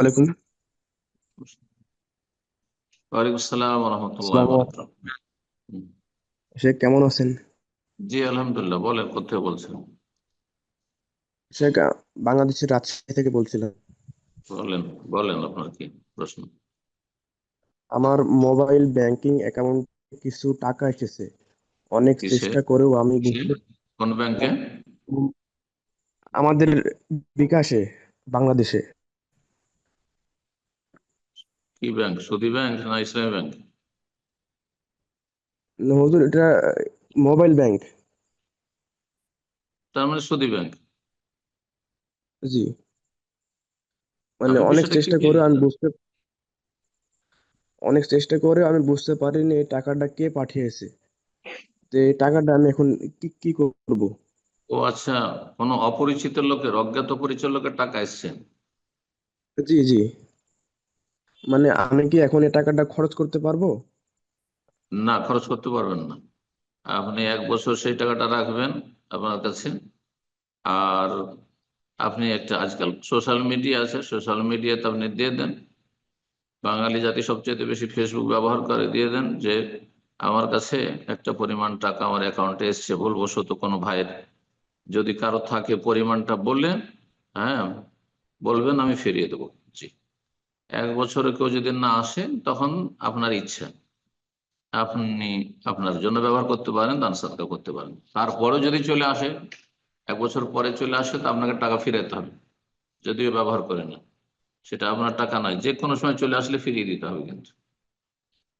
আলাইকুম। ওয়ালাইকুম আসসালাম রহমতুল্লাহ শেখ কেমন আছেন? জি আলহামদুলিল্লাহ বলেন কোথায় বলছেন? শেখ বাংলাদেশের রাজশাহী থেকে বলছিলাম। বলেন বলেন আপনার কি প্রশ্ন? আমার মোবাইল ব্যাংকিং অ্যাকাউন্টে কিছু টাকা এসেছে। অনেক চেষ্টা করেও আমি? কোন ব্যাংকে? আমাদের বিকাশে বাংলাদেশে। কি ব্যাংক? সুদী ব্যাংক না ইসলামী ব্যাংক? না, হুজুর এটা মোবাইল ব্যাংক। তার মানে সুদী ব্যাংক? জি। মানে অনেক চেষ্টা করে আমি বুঝতে অনেক চেষ্টা করে আমি বুঝতে পারিনি এই টাকাটা কে পাঠিয়েছে। এই টাকাটা আমি এখন কি কি করব? ও আচ্ছা কোনো অপরিচিত লোকের অজ্ঞাত পরিচয় লোকের টাকা এসছে? জি জি। মানে আমি কি এখন এই টাকাটা খরচ করতে পারব? না, খরচ করতে পারবেন না। আপনি এক বছর সেই টাকাটা রাখবেন আপনার কাছে। আর আপনি একটা আজকাল সোশ্যাল মিডিয়া আছে সোশ্যাল মিডিয়াতে আপনি দিয়ে দেন। বাঙালি জাতি সবচেয়ে বেশি ফেসবুক ব্যবহার করে, দিয়ে দেন যে, আমার কাছে একটা পরিমাণ টাকা আমার অ্যাকাউন্টে এসছে, ভুলবশত কোনো ভাইয়ের যদি কারও থাকে পরিমাণটা বললেন হ্যাঁ বলবেন, আমি ফিরিয়ে দেবো। জি। এক বছরে কেউ যদি না আসে, তখন আপনার ইচ্ছা। আপনি আপনার জন্য ব্যবহার করতে পারেন, দান সৎকার করতে পারেন। তারপরে যদি চলে আসে, এক বছর পরে চলে আসে, তো আপনাকে টাকা ফিরাতে হবে। যদিও ব্যবহার করে না। সেটা আপনার টাকা নয়। যে কোনো সময় চলে আসলে ফিরিয়ে দিতে হবে কিন্তু।